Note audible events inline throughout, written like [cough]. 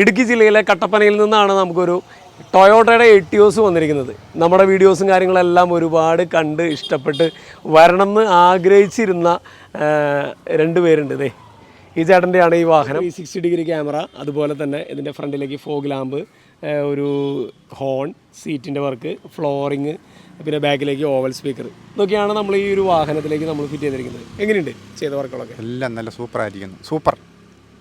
ഇടുക്കി ജില്ലയിലെ കട്ടപ്പനയിൽ നിന്നാണ് നമുക്കൊരു ടൊയോട്ടയുടെ എട്ടിയോസ് വന്നിരിക്കുന്നത്. നമ്മുടെ വീഡിയോസും കാര്യങ്ങളെല്ലാം ഒരുപാട് കണ്ട് ഇഷ്ടപ്പെട്ട് വരണം എന്ന് ആഗ്രഹിച്ചിരുന്ന രണ്ട് പേരുണ്ട് ഇതേ. ഈ ചേട്ടന്റെയാണ് ഈ വാഹനം. ഈ സിക്സ്റ്റി ഡിഗ്രി ക്യാമറ അതുപോലെ തന്നെ ഇതിന്റെ ഫ്രണ്ടിലേക്ക് ഫോഗ് ലാമ്പ് ഒരു ഹോൺ സീറ്റിന്റെ വർക്ക് ഫ്ലോറിങ് പിന്നെ ബാക്കിലേക്ക് ഓവൽ സ്പീക്കർ. ഇതൊക്കെയാണ് നമ്മൾ ഈ ഒരു വാഹനത്തിലേക്ക് നമ്മൾ ഫിറ്റ് ചെയ്തിരിക്കുന്നത്. എങ്ങനെയുണ്ട്? ചെയ്ത വർക്കുകളൊക്കെ? എല്ലാം നല്ല സൂപ്പറായിരിക്കുന്നു. സൂപ്പർ.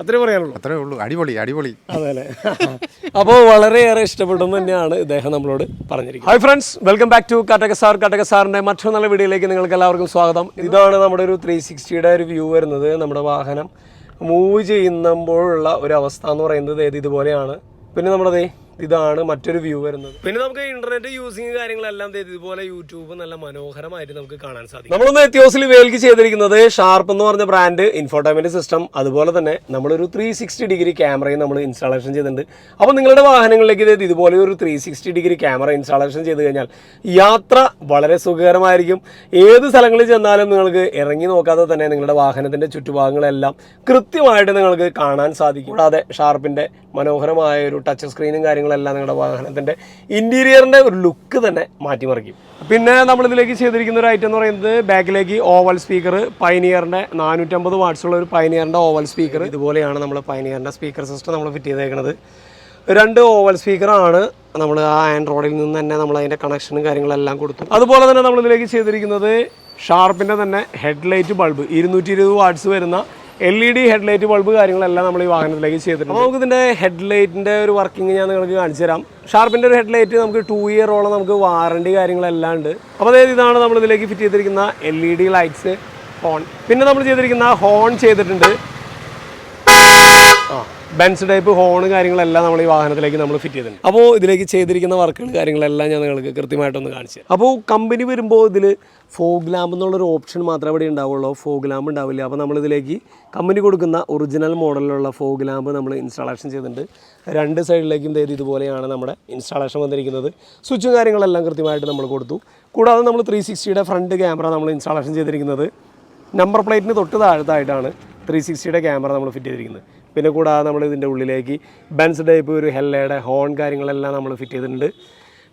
അത്രേ പറയാനുള്ളൂ. അത്രേ ഉള്ളൂ. അടിപൊളി അടിപൊളി. അതെ അല്ലേ [laughs] അപ്പോൾ വളരെയേറെ ഇഷ്ടപ്പെട്ടെന്ന് തന്നെയാണ് ഇദ്ദേഹം നമ്മളോട് പറഞ്ഞിരിക്കുന്നത്. Hi friends welcome back to Kattaka sir Kattaka സാറിന്റെ മറ്റൊരു നല്ല വീഡിയോയിലേക്ക് നിങ്ങൾക്ക് എല്ലാവർക്കും സ്വാഗതം. ഇതാണ് നമ്മുടെ ഒരു ത്രീ സിക്സ്റ്റിയുടെ ഒരു വ്യൂ വരുന്നത്. നമ്മുടെ വാഹനം മൂവ് ചെയ്യുമ്പോഴുള്ള ഒരു അവസ്ഥ എന്ന് പറയുന്നത് ഏത്? ഇതുപോലെയാണ്. പിന്നെ നമ്മുടെ ദേ ഇതാണ് മറ്റൊരു വ്യൂ വരുന്നത്. പിന്നെ നമുക്ക് ഇന്റർനെറ്റ് യൂസിങ് കാര്യങ്ങളെല്ലാം ഇതുപോലെ യൂട്യൂബ് നല്ല മനോഹരമായിട്ട് നമുക്ക് കാണാൻ സാധിക്കും. നമ്മളൊന്ന് എത്തിയോസിൽ വേൽക്ക് ചെയ്തിരിക്കുന്നത് ഷാർപ്പ് എന്ന് പറഞ്ഞ ബ്രാൻഡ് ഇൻഫോർട്ടൈൻമെന്റ് സിസ്റ്റം അതുപോലെ തന്നെ നമ്മളൊരു ത്രീ സിക്സ്റ്റി ഡിഗ്രി ക്യാമറയും നമ്മൾ ഇൻസ്റ്റാളേഷൻ ചെയ്തിട്ടുണ്ട്. അപ്പോൾ നിങ്ങളുടെ വാഹനങ്ങളിലേക്ക് ഇത് ഇതുപോലെ ഒരു three sixty degree camera installation ചെയ്ത് കഴിഞ്ഞാൽ യാത്ര വളരെ സുഖകരമായിരിക്കും. ഏത് സ്ഥലങ്ങളിൽ ചെന്നാലും നിങ്ങൾക്ക് ഇറങ്ങി നോക്കാതെ തന്നെ നിങ്ങളുടെ വാഹനത്തിന്റെ ചുറ്റുഭാഗങ്ങളെല്ലാം കൃത്യമായിട്ട് നിങ്ങൾക്ക് കാണാൻ സാധിക്കും. കൂടാതെ ഷാർപ്പിന്റെ മനോഹരമായ ഒരു ടച്ച് സ്ക്രീനും കാര്യങ്ങളെല്ലാം നിങ്ങളുടെ വാഹനത്തിന്റെ ഇന്റീരിയറിന്റെ ഒരു ലുക്ക് തന്നെ മാറ്റിമറിക്കും. പിന്നെ നമ്മളിതിലേക്ക് ചെയ്തിരിക്കുന്ന ഒരു ഐറ്റം എന്ന് പറയുന്നത് ബാക്കിലേക്ക് ഓവൽ സ്പീക്കർ പൈനിയറിന്റെ നാനൂറ്റമ്പത് വാട്സുള്ള ഒരു പൈനിയറിന്റെ ഓവൽ സ്പീക്കർ ഇതുപോലെയാണ് നമ്മൾ പൈനിയറിന്റെ സ്പീക്കർ സിസ്റ്റം നമ്മൾ ഫിറ്റ് ചെയ്തേക്കുന്നത് രണ്ട് ഓവൽ സ്പീക്കറാണ് നമ്മൾ ആ ആൻഡ്രോയിഡിൽ നിന്ന് തന്നെ നമ്മൾ അതിന്റെ കണക്ഷനും കാര്യങ്ങളെല്ലാം കൊടുത്തു. അതുപോലെ തന്നെ നമ്മളിതിലേക്ക് ചെയ്തിരിക്കുന്നത് ഷാർപ്പിന്റെ തന്നെ ഹെഡ്ലൈറ്റ് ബൾബ് ഇരുന്നൂറ്റി ഇരുപത് വാട്ട്സ് വരുന്ന L E D headlight bulb കാര്യങ്ങളെല്ലാം നമ്മൾ ഈ വാഹനത്തിലേക്ക് ചെയ്തിട്ടുണ്ട്. നമുക്ക് ഇതിന്റെ ഹെഡ്ലൈറ്റിന്റെ ഒരു വർക്കിംഗ് ഞാൻ നിങ്ങൾക്ക് കാണിച്ചു തരാം. ഷാർപ്പിന്റെ ഒരു ഹെഡ്ലൈറ്റ് നമുക്ക് ടു ഇയറോളം നമുക്ക് വാറണ്ടി കാര്യങ്ങളെല്ലാം ഉണ്ട്. അപ്പോൾ അതായത് ഇതാണ് നമ്മൾ ഇതിലേക്ക് ഫിറ്റ് ചെയ്തിരിക്കുന്ന L E D lights horn പിന്നെ നമ്മൾ ചെയ്തിരിക്കുന്ന ഹോൺ ചെയ്തിട്ടുണ്ട്. ബെൻസ് ടൈപ്പ് ഹോൺ കാര്യങ്ങളെല്ലാം നമ്മൾ ഈ വാഹനത്തിലേക്ക് നമ്മൾ ഫിറ്റ് ചെയ്തിട്ടുണ്ട്. അപ്പോൾ ഇതിലേക്ക് ചെയ്തിരിക്കുന്ന വർക്കുകൾ കാര്യങ്ങളെല്ലാം ഞാൻ നിങ്ങൾക്ക് കൃത്യമായിട്ടൊന്ന് കാണിച്ചു. അപ്പോൾ കമ്പനി വരുമ്പോൾ ഇതിൽ ഫോഗ് ലാമ്പ് എന്നുള്ളൊരു ഓപ്ഷൻ മാത്രമേ ഇവിടെ ഉണ്ടാവുള്ളൂ. ഫോഗ് ലാമ്പ് ഉണ്ടാവില്ല. അപ്പോൾ നമ്മളിതിലേക്ക് കമ്പനി കൊടുക്കുന്ന ഒറിജിനൽ മോഡലിലുള്ള ഫോഗ് ലാമ്പ് നമ്മൾ ഇൻസ്റ്റാളേഷൻ ചെയ്തിട്ടുണ്ട്. രണ്ട് സൈഡിലേക്കും ഇത് ഇതുപോലെയാണ് നമ്മുടെ ഇൻസ്റ്റാളേഷൻ വന്നിരിക്കുന്നത്. സ്വിച്ചും കാര്യങ്ങളെല്ലാം കൃത്യമായിട്ട് നമ്മൾ കൊടുത്തു. കൂടാതെ നമ്മൾ ത്രീ സിക്സ്റ്റിയുടെ ഫ്രണ്ട് ക്യാമറ നമ്മൾ ഇൻസ്റ്റാളേഷൻ ചെയ്തിരിക്കുന്നത്. നമ്പർ പ്ലേറ്റിന് തൊട്ട് താഴത്തായിട്ടാണ് ത്രീ സിക്സ്റ്റിയുടെ ക്യാമറ നമ്മൾ ഫിറ്റ് ചെയ്തിരിക്കുന്നത്. പിന്നെ കൂടാതെ നമ്മൾ ഇതിന്റെ ഉള്ളിലേക്ക് ബെൻസ് ടൈപ്പ് ഒരു ഹെല്ലയുടെ ഹോൺ കാര്യങ്ങളെല്ലാം നമ്മൾ ഫിറ്റ് ചെയ്തിട്ടുണ്ട്.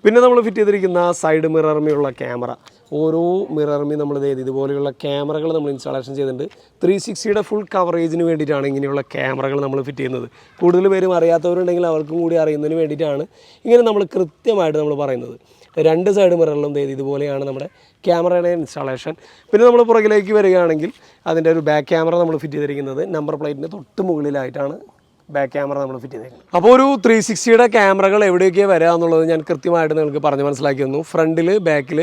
പിന്നെ നമ്മൾ ഫിറ്റ് ചെയ്തിരിക്കുന്ന സൈഡ് മിറർമിയുള്ള ക്യാമറ ഓരോ മിറർമി നമ്മൾ ഇത് ഇതുപോലെയുള്ള ക്യാമറകൾ നമ്മൾ ഇൻസ്റ്റാളേഷൻ ചെയ്തിട്ടുണ്ട്. ത്രീ സിക്സ്റ്റിയുടെ ഫുൾ കവറേജിന് വേണ്ടിയിട്ടാണ് ഇങ്ങനെയുള്ള ക്യാമറകൾ നമ്മൾ ഫിറ്റ് ചെയ്യുന്നത്. കൂടുതൽ പേരും അറിയാത്തവരുണ്ടെങ്കിൽ അവർക്കും കൂടി അറിയുന്നതിന് വേണ്ടിയിട്ടാണ് ഇങ്ങനെ നമ്മൾ കൃത്യമായിട്ട് നമ്മൾ പറയുന്നത്. രണ്ട് സൈഡ് മിററിലും ദേ ഇതുപോലെയാണ് നമ്മുടെ ക്യാമറയുടെ ഇൻസ്റ്റാളേഷൻ പിന്നെ നമ്മൾ പുറകിലേക്ക് വരികയാണെങ്കിൽ അതിന്റെ ഒരു ബാക്ക് ക്യാമറ നമ്മൾ ഫിറ്റ് ചെയ്തിരിക്കുന്നത് നമ്പർ പ്ലേറ്റിന്റെ തൊട്ട് മുകളിലായിട്ടാണ് ബാക്ക് ക്യാമറ നമ്മൾ ഫിറ്റ് ചെയ്തേക്കുന്നത്. അപ്പോൾ ഒരു ത്രീ സിക്സ്റ്റിയുടെ ക്യാമറകൾ എവിടെയൊക്കെ വരിക എന്നുള്ളത് ഞാൻ കൃത്യമായിട്ട് നിങ്ങൾക്ക് പറഞ്ഞ് മനസ്സിലാക്കി തന്നു. ഫ്രണ്ടിൽ ബാക്കിൽ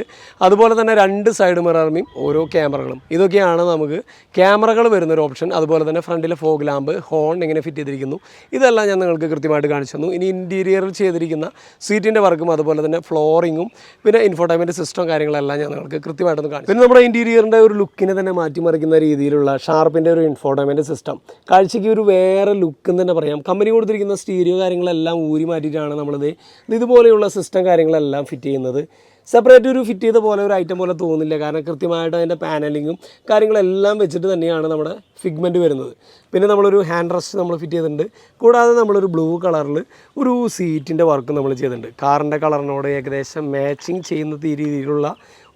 അതുപോലെ തന്നെ രണ്ട് സൈഡ് മിററിനെയും ഓരോ ക്യാമറകളും ഇതൊക്കെയാണ് നമുക്ക് ക്യാമറകൾ വരുന്ന ഒരു ഓപ്ഷൻ അതുപോലെ തന്നെ ഫ്രണ്ടിലെ ഫോഗ് ലാമ്പ് ഹോൺ എങ്ങനെ ഫിറ്റ് ചെയ്തിരിക്കുന്നു. ഇതെല്ലാം ഞാൻ നിങ്ങൾക്ക് കൃത്യമായിട്ട് കാണിച്ചു തന്നു. ഇനി ഇന്റീരിയറിൽ ചെയ്തിരിക്കുന്ന സീറ്റിന്റെ വർക്കും അതുപോലെ തന്നെ ഫ്ലോറിങ്ങും പിന്നെ ഇൻഫോർട്ടൈൻമെന്റ് സിസ്റ്റം കാര്യങ്ങളെല്ലാം ഞാൻ നിങ്ങൾക്ക് കൃത്യമായിട്ടൊന്ന് കാണിച്ചു പിന്നെ നമ്മുടെ ഇന്റീരിയറിന്റെ ഒരു ലുക്കിനെ തന്നെ മാറ്റിമറിക്കുന്ന രീതിയിലുള്ള ഷാർപ്പിന്റെ ഒരു ഇൻഫോർട്ടൈൻമെന്റ് സിസ്റ്റം കാഴ്ചയ്ക്ക് ഒരു വേറെ ലുക്ക് തന്നെ പറയാം. കമ്പനി കൊടുത്തിരിക്കുന്ന സ്റ്റീരിയോ കാര്യങ്ങളെല്ലാം ഊരി മാറ്റിയിട്ടാണ് നമ്മളിത് ഇതുപോലെയുള്ള സിസ്റ്റം കാര്യങ്ങളെല്ലാം ഫിറ്റ് ചെയ്യുന്നത്. സെപ്പറേറ്റ് ഒരു ഫിറ്റ് ചെയ്ത പോലെ ഒരു ഐറ്റം പോലെ തോന്നില്ല കാരണം കൃത്യമായിട്ട് അതിന്റെ പാനലിങ്ങും കാര്യങ്ങളെല്ലാം വെച്ചിട്ട് തന്നെയാണ് നമ്മുടെ ഫിഗ്മെന്റ് വരുന്നത്. പിന്നെ നമ്മളൊരു ഹാൻഡ് റെസ്റ്റ് നമ്മൾ ഫിറ്റ് ചെയ്തിട്ടുണ്ട്. കൂടാതെ നമ്മളൊരു ബ്ലൂ കളറിൽ ഒരു സീറ്റിന്റെ വർക്ക് നമ്മൾ ചെയ്തിട്ടുണ്ട്. കാറിന്റെ കളറിനോട് ഏകദേശം മാച്ചിങ് ചെയ്യുന്ന രീതിയിലുള്ള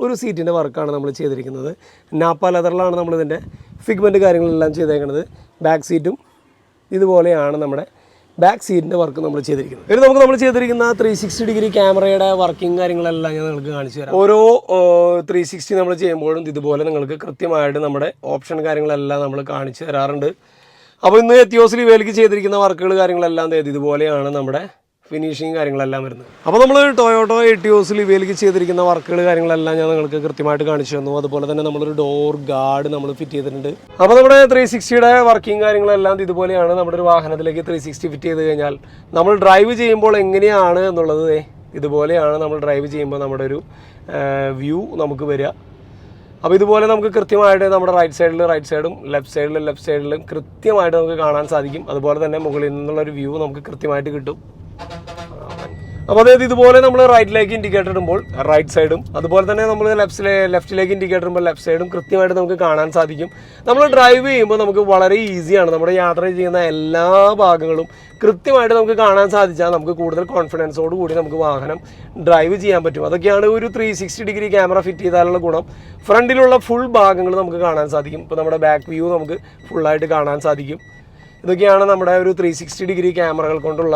ഒരു സീറ്റിന്റെ വർക്കാണ് നമ്മൾ ചെയ്തിരിക്കുന്നത്. നാപ്പ ലെതറിലാണ് നമ്മളിതിന്റെ ഫിഗ്മെന്റ് കാര്യങ്ങളെല്ലാം ചെയ്തേക്കുന്നത് ബാക്ക് സീറ്റും ഇതുപോലെയാണ് നമ്മുടെ ബാക്ക് സീറ്റിന്റെ വർക്ക് നമ്മൾ ചെയ്തിരിക്കുന്നത്. ഇത് നമുക്ക് നമ്മൾ ചെയ്തിരിക്കുന്ന ത്രീ സിക്സ്റ്റി ഡിഗ്രി ക്യാമറയുടെ വർക്കിംഗ് കാര്യങ്ങളെല്ലാം ഞാൻ നിങ്ങൾക്ക് കാണിച്ചു തരാം. ഓരോ ത്രീ സിക്സ്റ്റി നമ്മൾ ചെയ്യുമ്പോഴും ഇതുപോലെ നിങ്ങൾക്ക് കൃത്യമായിട്ട് നമ്മുടെ ഓപ്ഷൻ കാര്യങ്ങളെല്ലാം നമ്മൾ കാണിച്ചു തരാറുണ്ട്. അപ്പോൾ ഇന്ന് എത്തിയോസിൽ വേലിക്ക് ചെയ്തിരിക്കുന്ന വർക്കുകൾ കാര്യങ്ങളെല്ലാം ഇതുപോലെയാണ് നമ്മുടെ ഫിനിഷിങ് കാര്യങ്ങളെല്ലാം വരുന്നത്. അപ്പോൾ നമ്മൾ ടൊയോട്ടോ എട്ടിയോസിൽ ഇവയിലേക്ക് ചെയ്തിരിക്കുന്ന വർക്കുകൾ കാര്യങ്ങളെല്ലാം ഞാൻ നിങ്ങൾക്ക് കൃത്യമായിട്ട് കാണിച്ചു തന്നു. അതുപോലെ തന്നെ നമ്മളൊരു ഡോർ ഗാർഡ് നമ്മൾ ഫിറ്റ് ചെയ്തിട്ടുണ്ട്. അപ്പോൾ നമ്മുടെ ത്രീ സിക്സ്റ്റിയുടെ വർക്കിംഗ് കാര്യങ്ങളെല്ലാം ഇതുപോലെയാണ്. നമ്മുടെ ഒരു വാഹനത്തിലേക്ക് ത്രീ സിക്സ്റ്റി ഫിറ്റ് ചെയ്ത് കഴിഞ്ഞാൽ നമ്മൾ ഡ്രൈവ് ചെയ്യുമ്പോൾ എങ്ങനെയാണ് എന്നുള്ളത് ഇതുപോലെയാണ് നമ്മൾ ഡ്രൈവ് ചെയ്യുമ്പോൾ നമ്മുടെ ഒരു വ്യൂ നമുക്ക് വരിക. അപ്പോൾ ഇതുപോലെ നമുക്ക് കൃത്യമായിട്ട് നമ്മുടെ റൈറ്റ് സൈഡിൽ റൈറ്റ് സൈഡും ലെഫ്റ്റ് സൈഡിൽ ലെഫ്റ്റ് സൈഡിലും കൃത്യമായിട്ട് നമുക്ക് കാണാൻ സാധിക്കും. അതുപോലെ തന്നെ മുകളിൽ നിന്നുള്ള ഒരു വ്യൂ നമുക്ക് കൃത്യമായിട്ട് കിട്ടും. അപ്പോൾ അതായത് ഇതുപോലെ നമ്മൾ റൈറ്റിലേക്ക് ഇൻഡിക്കേറ്റർ ഇടുമ്പോൾ റൈറ്റ് സൈഡും അതുപോലെ തന്നെ നമ്മൾ ലെഫ്റ്റിലെ ലെഫ്റ്റിലേക്ക് ഇൻഡിക്കേറ്റർ ഇടുമ്പോൾ ലെഫ്റ്റ് സൈഡും കൃത്യമായിട്ട് നമുക്ക് കാണാൻ സാധിക്കും. നമ്മൾ ഡ്രൈവ് ചെയ്യുമ്പോൾ നമുക്ക് വളരെ ഈസിയാണ് നമ്മുടെ യാത്ര ചെയ്യുന്ന എല്ലാ ഭാഗങ്ങളും കൃത്യമായിട്ട് നമുക്ക് കാണാൻ സാധിച്ചാൽ നമുക്ക് കൂടുതൽ കോൺഫിഡൻസോട് കൂടി നമുക്ക് വാഹനം ഡ്രൈവ് ചെയ്യാൻ പറ്റും. അതൊക്കെയാണ് ഒരു three sixty degree camera fit ചെയ്താലുള്ള ഗുണം. ഫ്രണ്ടിലുള്ള ഫുൾ ഭാഗങ്ങൾ നമുക്ക് കാണാൻ സാധിക്കും. ഇപ്പോൾ നമ്മുടെ ബാക്ക് വ്യൂ നമുക്ക് ഫുള്ളായിട്ട് കാണാൻ സാധിക്കും. ഇതൊക്കെയാണ് നമ്മുടെ ഒരു ത്രീ സിക്സ്റ്റി ഡിഗ്രി ക്യാമറകൾ കൊണ്ടുള്ള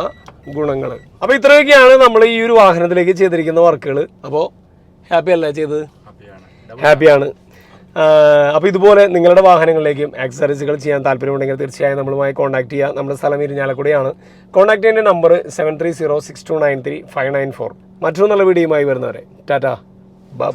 ഗുണങ്ങൾ. അപ്പോൾ ഇത്രയൊക്കെയാണ് നമ്മൾ ഈ ഒരു വാഹനത്തിലേക്ക് ചെയ്തിരിക്കുന്ന വർക്കുകൾ അപ്പോൾ ഹാപ്പി അല്ലേ ചെയ്തത്? ഹാപ്പിയാണ്. അപ്പോൾ ഇതുപോലെ നിങ്ങളുടെ വാഹനങ്ങളിലേക്കും ആക്സസറീസുകൾ ചെയ്യാൻ താല്പര്യമുണ്ടെങ്കിൽ തീർച്ചയായും നമ്മളുമായി കോൺടാക്ട് ചെയ്യുക നമ്മുടെ സ്ഥലം ഇരിഞ്ഞാലക്കുടിയാണ്. കോൺടാക്ട് ചെയ്യേണ്ട number seven three zero six two nine three five nine four മറ്റൊരു നല്ല വീഡിയോയുമായി വരുന്നവരെ. ടാറ്റ. ബൈ